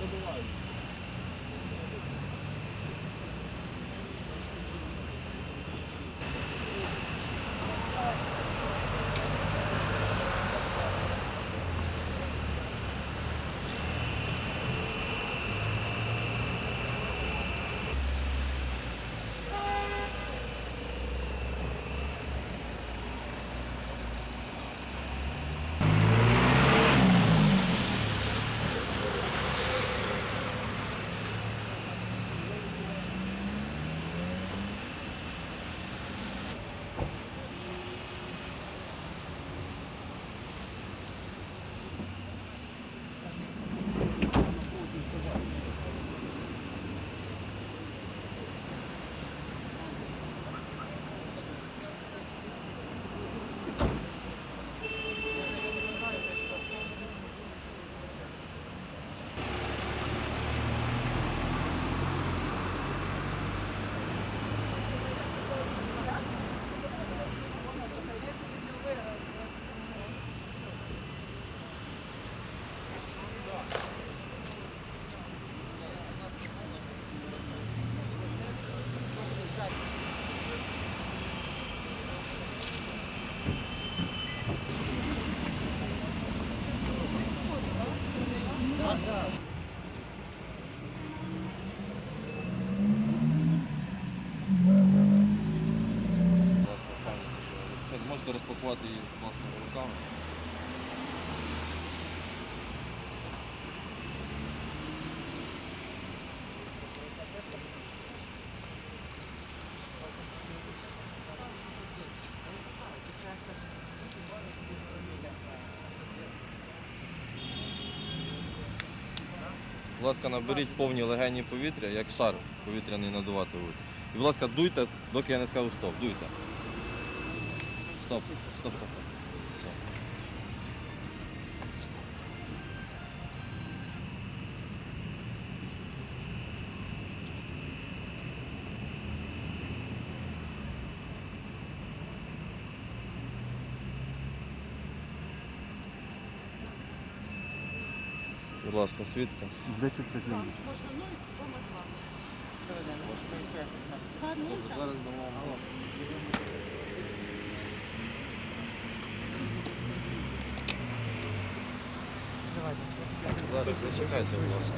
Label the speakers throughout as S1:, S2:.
S1: добиваюся. Фотографувати її власними руками. Будь ласка, наберіть повні легені повітря, як шар повітряний надувати. І, будь ласка, дуйте, доки я не скажу стоп. Дуйте. Стоп, стоп, стоп. стоп. Все. Будь ласка, свідка.
S2: 10 разів.
S1: Добре, зараз дамо вам. Зараз зачекайте, будь ласка.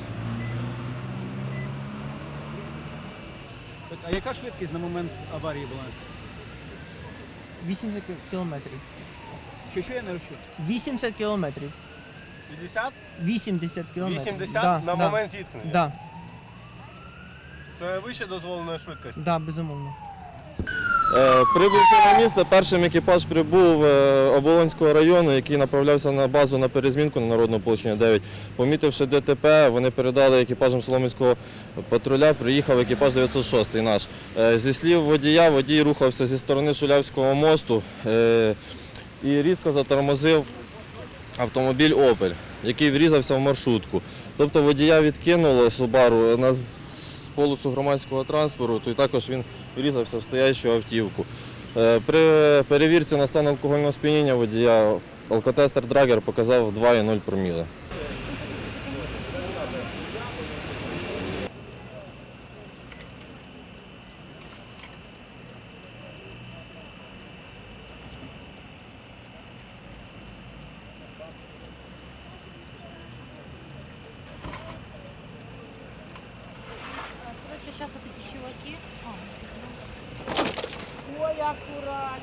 S2: Так, а яка швидкість на момент аварії була?
S3: 80 кілометрів.
S2: Що, що я не розчув?
S3: 80 кілометрів.
S4: 50?
S3: 80 кілометрів.
S4: 80
S3: Да,
S4: на
S3: да,
S4: момент зіткнення.
S3: Да,
S4: Це вище дозволеної швидкості.
S3: да, безумовно.
S1: Е, Прибувши на місце, першим екіпаж прибув е, Оболонського району, який направлявся на базу на перезмінку на народного получення 9. Помітивши ДТП, вони передали екіпажам Соломінського патруля, приїхав екіпаж 906 наш. Е, Зі слів водія, водій рухався зі сторони Шулявського мосту і різко затормозив автомобіль Опель, який врізався в маршрутку. Тобто водія відкинуло Субару на полосу громадського транспорту, і також він врізався в стоячу автівку. Е, При перевірці на стан алкогольного сп'яніння водія алкотестер Драгер показав 2,0 проміли.
S5: Сейчас вот эти чуваки. God.